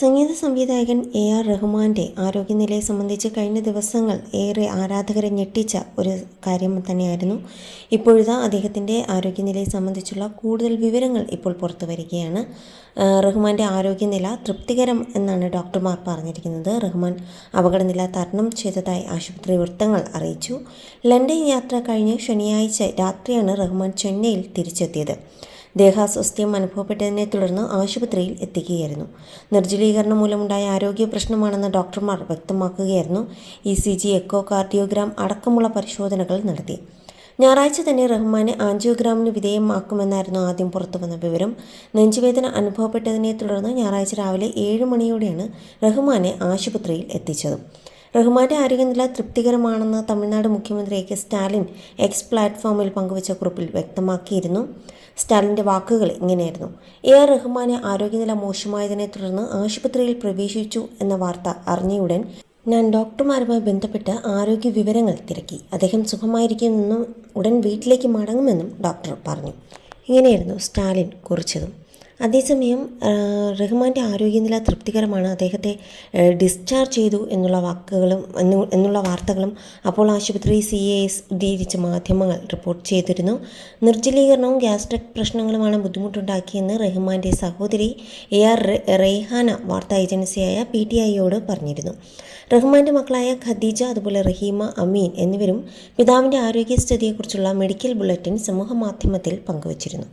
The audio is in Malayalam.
സംഗീത സംവിധായകൻ എ ആർ റഹ്മാന്റെ ആരോഗ്യനിലയെ സംബന്ധിച്ച് കഴിഞ്ഞ ദിവസങ്ങൾ ഏറെ ആരാധകരെ ഞെട്ടിച്ച ഒരു കാര്യം തന്നെയായിരുന്നു. ഇപ്പോഴിതാ അദ്ദേഹത്തിന്റെ ആരോഗ്യനിലയെ സംബന്ധിച്ചുള്ള കൂടുതൽ വിവരങ്ങൾ ഇപ്പോൾ പുറത്തു വരികയാണ്. റഹ്മാന്റെ ആരോഗ്യനില തൃപ്തികരം എന്നാണ് ഡോക്ടർമാർ പറഞ്ഞിരിക്കുന്നത്. റഹ്മാൻ അപകടനില തരണം ചെയ്തതായി ആശുപത്രി വൃത്തങ്ങൾ അറിയിച്ചു. ലണ്ടൻ യാത്ര കഴിഞ്ഞ് ശനിയാഴ്ച രാത്രിയാണ് റഹ്മാൻ ചെന്നൈയിൽ തിരിച്ചെത്തിയത്. ദേഹാസ്വാസ്ഥ്യം അനുഭവപ്പെട്ടതിനെ തുടർന്ന് ആശുപത്രിയിൽ എത്തിക്കുകയായിരുന്നു നിർജലീകരണം മൂലമുണ്ടായ ആരോഗ്യ പ്രശ്നമാണെന്ന് ഡോക്ടർമാർ വ്യക്തമാക്കുകയായിരുന്നു E C G echocardiogram അടക്കമുള്ള പരിശോധനകൾ നടത്തി. ഞായറാഴ്ച തന്നെ റഹ്മാനെ ആൻജിയോഗ്രാമിന് വിധേയമാക്കുമെന്നായിരുന്നു ആദ്യം പുറത്തു വന്ന വിവരം. നെഞ്ചുവേദന അനുഭവപ്പെട്ടതിനെ തുടർന്ന് ഞായറാഴ്ച രാവിലെ ഏഴ് മണിയോടെയാണ് റഹ്മാനെ ആശുപത്രിയിൽ എത്തിച്ചത്. റഹ്മാന്റെ ആരോഗ്യനില തൃപ്തികരമാണെന്ന് തമിഴ്നാട് മുഖ്യമന്ത്രി എ കെ സ്റ്റാലിൻ എക്സ് പ്ലാറ്റ്ഫോമിൽ പങ്കുവച്ച കുറിപ്പിൽ വ്യക്തമാക്കിയിരുന്നു. സ്റ്റാലിന്റെ വാക്കുകൾ ഇങ്ങനെയായിരുന്നു. എ ആർ റഹ്മാന് ആരോഗ്യനില മോശമായതിനെ തുടർന്ന് ആശുപത്രിയിൽ പ്രവേശിച്ചു എന്ന വാർത്ത അറിഞ്ഞയുടൻ ഞാൻ ഡോക്ടർമാരുമായി ബന്ധപ്പെട്ട് ആരോഗ്യ വിവരങ്ങൾ തിരക്കി. അദ്ദേഹം സുഖമായിരിക്കുമെന്നും ഉടൻ വീട്ടിലേക്ക് മടങ്ങുമെന്നും ഡോക്ടർ പറഞ്ഞു. ഇങ്ങനെയായിരുന്നു സ്റ്റാലിൻ കുറിച്ചതും. അതേസമയം റഹ്മാന്റെ ആരോഗ്യനില തൃപ്തികരമാണ്. അദ്ദേഹത്തെ ഡിസ്ചാർജ് ചെയ്തു എന്നുള്ള വാക്കുകളും എന്നു- എന്നുള്ള വാർത്തകളും അപ്പോൾ ആശുപത്രി സി എ എസ് ഉദ്ധരിച്ച് മാധ്യമങ്ങൾ റിപ്പോർട്ട് ചെയ്തിരുന്നു. നിർജലീകരണവും ഗ്യാസ്ട്രിക് പ്രശ്നങ്ങളുമാണ് ബുദ്ധിമുട്ടുണ്ടാക്കിയെന്ന് റഹ്മാന്റെ സഹോദരി എ ആർ റെയ്ഹാന വാർത്താ ഏജൻസിയായ പി ടി ഐയോട് പറഞ്ഞിരുന്നു. റഹ്മാന്റെ മക്കളായ ഖദീജ അതുപോലെ റഹീമ അമീൻ എന്നിവരും പിതാവിന്റെ ആരോഗ്യസ്ഥിതിയെക്കുറിച്ചുള്ള മെഡിക്കൽ ബുള്ളറ്റിൻ സമൂഹമാധ്യമത്തിൽ പങ്കുവച്ചിരുന്നു.